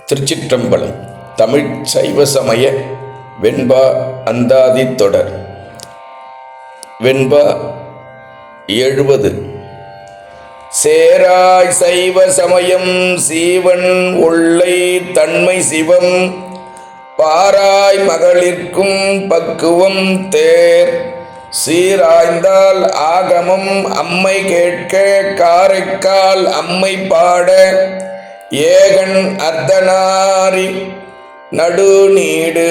திருச்சிற்றம்பலம் தமிழ் சைவ சமய வெண்பா அந்தாதி தொடர். வெண்பா எழுபது. சேராய் சைவ சமயம் சீவன் உள்ளை தன்மை சிவம் பாராய் மகளிர்க்கும் பக்குவம் தேர். சீராய்ந்தால் ஆகமம் அம்மை கேட்க காரைக்கால் அம்மை பாட ஏகன் அர்த்தனாரி நடுநீடு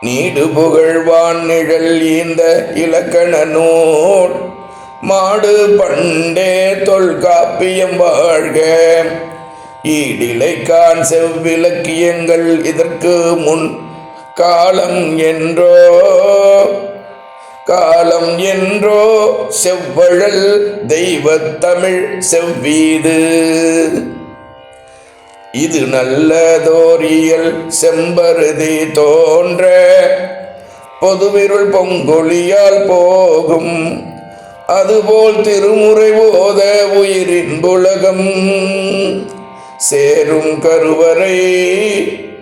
நீடு. புகழ்வான் நிழல் ஈந்த இலக்கண நூல். மாடு பண்டே தொல்காப்பியம் வாழ்க. ஈடிலைக்கான் செவ்விலக்கியங்கள் இதற்கு முன் காலம் என்றோ. காலம் என்றோ செவ்வழல் தெய்வ தமிழ் செவ்வீது. இது நல்லதோரியல் செம்பருதி தோன்ற பொதுவிருள் பொங்கொழியால் போகும். அதுபோல் திருமுறை ஓத உயிரின் புலகம். சேரும் கருவறை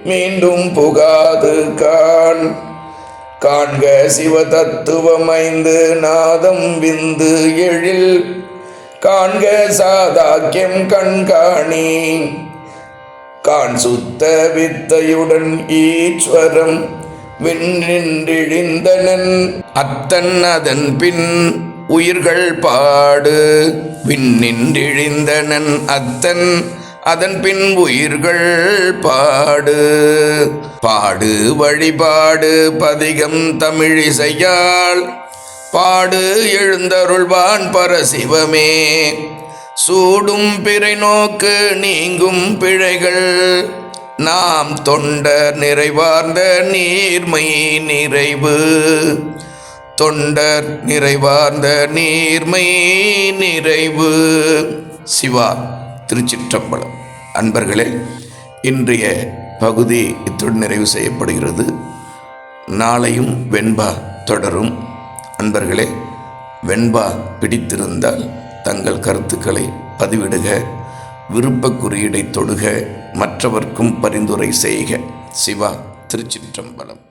மீண்டும் புகாது கான் காண்க சிவ தத்துவம் ஐந்து நாதம் விந்து எழில். காண்க சாதாக்கியம் கண்காணி. கான் சுத்த வித்தையுடன் ஈஸ்வரம் விண்ணின்றிழிந்தனன் அத்தன் அதன் பின் உயிர்கள் பாடு. விண்ணின்றிழிந்தனன் அத்தன் அதன் பின் உயிர்கள் பாடு. பாடு வழிபாடு பதிகம் தமிழிசையால். பாடு எழுந்தருள்வான் பரசிவமே. சூடும் பிறை நோக்கு நீங்கும் பிழைகள். நாம் தொண்டர் நிறைவார்ந்த நீர்மை நிறைவு. தொண்டர் நிறைவார்ந்த நீர்மை நிறைவு. சிவா திருச்சிற்றம்பலம். அன்பர்களே இன்றைய பகுதி இத்துடன் நிறைவு செய்யப்படுகிறது. நாளையும் வெண்பா தொடரும். அன்பர்களே வெண்பா பிடித்திருந்தால் தங்கள் கருத்துக்களை பதிவிடுக விருப்ப குறியீடை தொடுக மற்றவர்க்கும் பரிந்துரை செய்க. சிவா திருச்சிற்றம்பலம்.